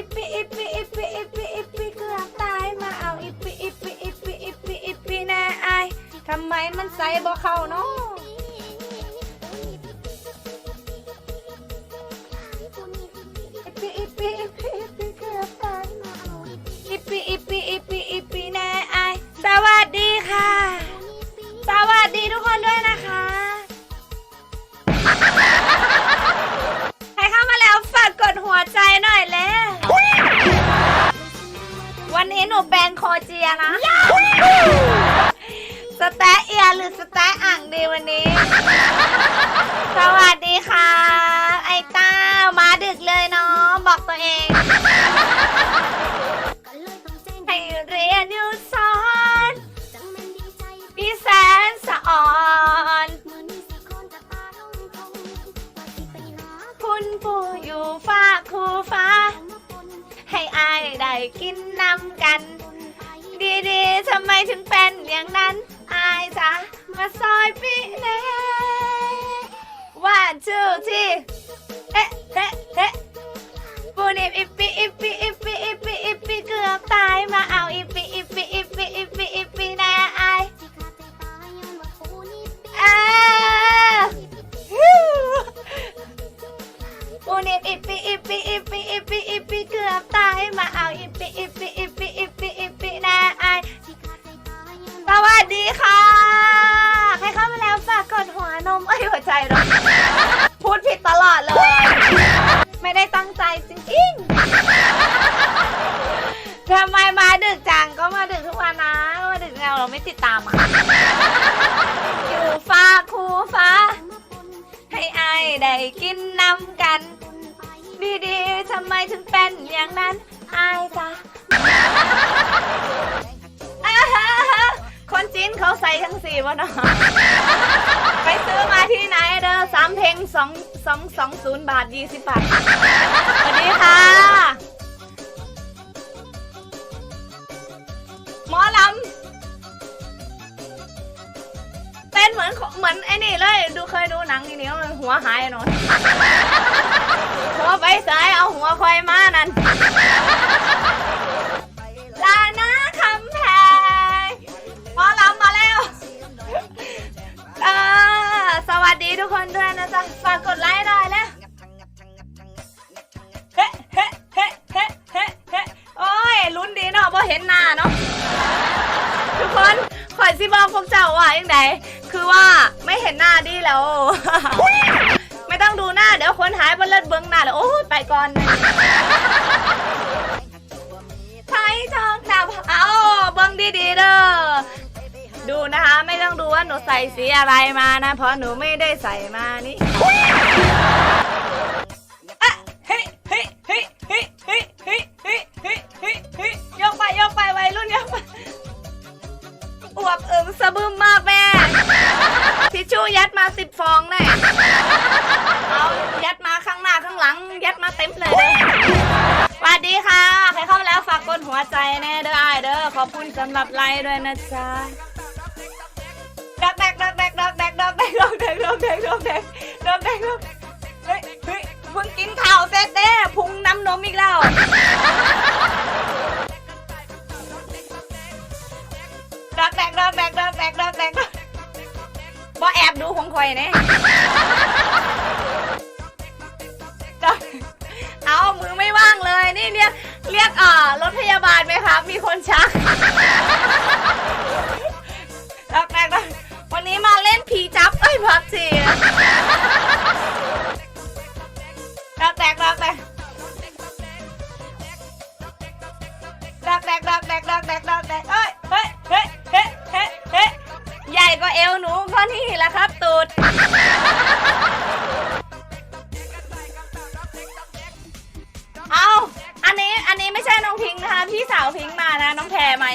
อิปปิอิปปิอิปปิอิปปิอิปปิเกือบตายมาเอาอิปปิอิปปิอิปปิอิปปิอิปปิแน่ไอายทำไมมันใส่บ่เข้าเนาะ เอียหรือสแตะอ่างดีวันนี้ สวัสดีค่ะ ไอ้เต้ามาดึกเลยเนาะบอกตัวเองให้เรียนอยู่สอนพี่แสนสะอ่อนคุณปู่อยู่ฟ้าคูฟ้า ให้อายได้กินน้ำกัน ดีๆทำไมถึงเป็นอย่างนั้นอาย จ๊ะ มาซอยพี่เน่วันชูที่เอ๊ะเอ๊ะเอ๊ะปูนิบอิปปีอิปปีอิปปีอิปปีอิปปีเกือบตายมาเอา หัวนมเอ้หัวใจเหรอพูดผิดตลอดเลย ไม่ได้ตั้งใจจริงๆทำไมมาดึกจังก็มาดึกทุกวันนะก็มาดึกแล้วเราไม่ติดตามอะอยู่ฟ้าคูฟ้า ให้ไอายได้กินน้ำกัน ดีๆทำไมถึงเป็นอย่างนั้นไอายจ้ะอ่า จีนเขาใส่ทั้งสี่วะเนาะไปซื้อมาที่ไหนเด้อสามเพลงสองสองสองศูนย์บาทยี่สิบบาทสวัสดีค่ะ หมอลำเต้นเหมือนเหมือนไอ้นี่เลย ดูเคยดูหนังนี่นี่มันหัวหายอะเนาะหัวไปสายเอาหัวคอยมานั่น สิบอกพวกเจ้าว่าอย่างไงคือว่าไม่เห็นหน้าดีแล้ว ไม่ต้องดูหน้าเดี๋ยวคนหายบนเลือดเบื้องหน้าเลยโอ้ยไปก่อนไทยทองดับเอาเบิ้งดีๆเด้อดูนะคะไม่ต้องดูว่าหนูใส่สีอะไรมานะ เพราะหนูไม่ได้ใส่มานี่ ยัดมาสิบฟองแน่เอายัดมาข้างหน้าข้างหลัง ยัดมาเต็มเลยเด้อสวัสดีค่ะ ใครเข้ามาแล้วฝากกดหัวใจแน่เด้อไอเด้อ ขอบคุณสำหรับไลค์ด้วยนะจ๊ะดอกแดกดอกแดกดอกแดกดอกแดกดอกแดกดอกแดกดอกแดกดอกแดกดอกเฮ้ยเฮ้ยเพิ่งกินข้าวเสร็จเด้พุง แอบดูของข่อยเนี่ยเอามือไม่ว่างเลย นี่เรียกเรียกอ่ารถพยาบาลไหมคะมีคนชักรักแรกวันนี้มาเล่นผีจับ เอ้ยพับจีรักแรกรักแรกรักแรกรักแรกรักแรกรักแรกเอ้ย ญ่กว่าเอวหนูก็นี่แหละครับตูด เอาอันนี้อันนี้ไม่ใช่น้องพิงค์นะคะ พี่สาวพิงค์มานะ น้องแพรไหม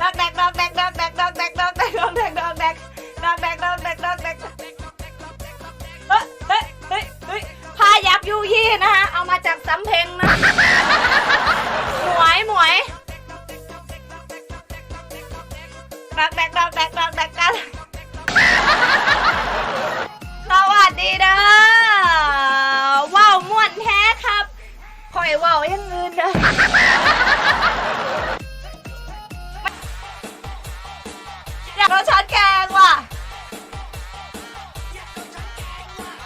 ดอกแดกดอกแดกดอกแดกดอกแดกดอกแดกดอกแดกดอกแดกดอกแดกดอกแดกดอกแดกเฮ้ยเฮ้ยเฮ้ยเฮ้ยผ้ายับยูยี่นะคะเอามา อยากเอาช้อนแกงว่ะ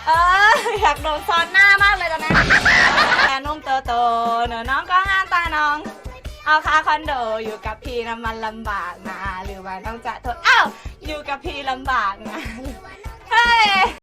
เอออยากโดนซ้อนหน้ามากเลยตอนนี้แต่นุ่มโตโตเนอะน้องก็งานตาน้อง เอาค่าคอนโดอยู่กับพี่นะมันลำบากนะ หรือว่าต้องจะทนอ้าวอยู่กับพี่ลำบากนะ เฮ้ย